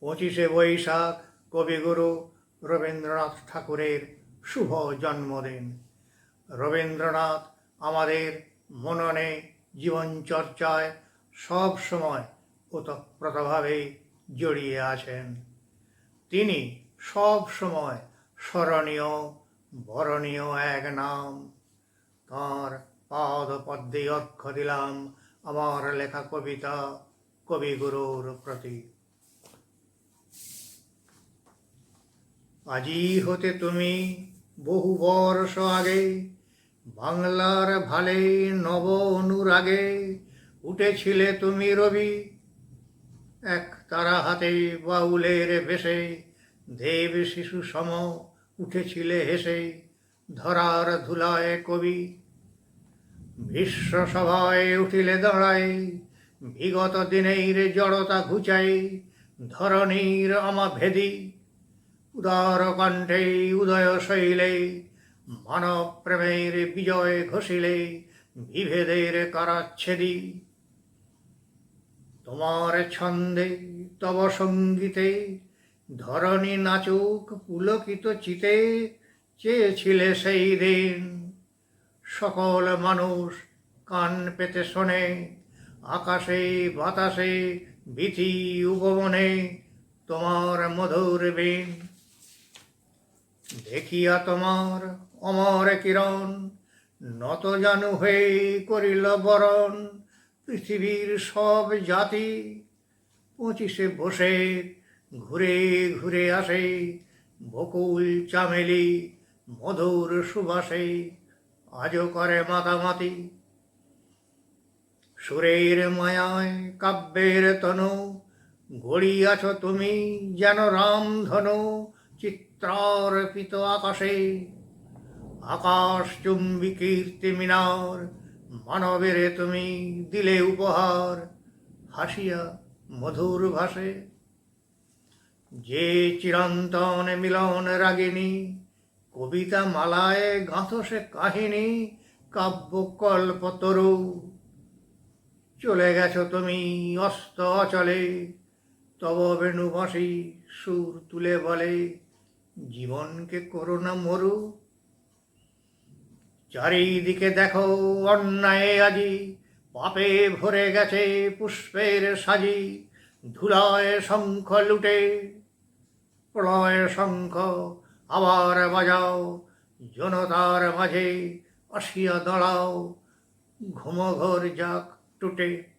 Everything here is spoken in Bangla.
পঁচিশে বৈশাখ কবিগুরু রবীন্দ্রনাথ ঠাকুরের শুভ জন্মদিন। রবীন্দ্রনাথ আমাদের মননে জীবনচর্চায় সব সময় ওতপ্রোতভাবে জড়িয়ে আছেন। তিনি সব সময় স্মরণীয়, বরণীয় এক নাম। তাঁর পাদ পদ্মে অক্ষ দিলাম আমার লেখা কবিতা কবিগুরুর প্রতি। আজি হতে তুমি বহু বর্ষ আগে বাংলার ভালে নব অনুরাগে উঠেছিলে তুমি রবি। এক তারা হাতে বাউলের বেশে দেব শিশু সম উঠেছিলে হেসে ধরার ধুলায় কবি। বিশ্ব সভায় উঠিলে দাঁড়াই বিগত দিনের জড়তা ঘুচাই ধরণীর আমা ভেদি উদার কণ্ঠে উদয় শৈলে মানব প্রেমের বিজয় ঘষিলে বিভেদের কারাচ্ছেদি। তোমার ছন্দে তব সঙ্গীতে ধরণী নাচুক পুলকিত চিতে চেয়েছিলে সেই দিন। সকল মানুষ কান পেতে শোনে, আকাশে বাতাসে বিধি উপবনে তোমার মধুর বিন। দেখিয়া তোমার অমর কিরণ, নত জানু হয়ে করিল বরণ। পৃথিবীর সব জাতি পঁচিশে বসে ঘুরে ঘুরে আসে, বকুল, চামেলি, মধুর সুবাসে আজও করে মাতামাতি। সুরের মায়ায় কাব্যের তনু, গড়িয়াছ তুমি যেন রামধনু চিত্রার্পিত আকাশে আকাশ চুম্বি কীর্তি মিনার মানবের তুমি দিলে উপহার, হাসিয়া মধুর ভাষে। যে চিরন্তন মিলন রাগিনী কবিতা মালায় গাঁথ সে কাহিনী কাব্য কল্প তরু। চলে গেছো তুমি অস্ত অচলে, তব বেণুবাসী সুর তুলে বলে। জীবনকে করোনা মরু। চারিদিকে দেখো অন্যায় আজি, পাপে ভরে গেছে পুষ্পের সাজি, ধুলায় শঙ্খ লুটে, প্রলয় শঙ্খ আবার বাজাও, জনতার মাঝে আসিয়া দাঁড়াও, ঘুমঘর যাক টুটে।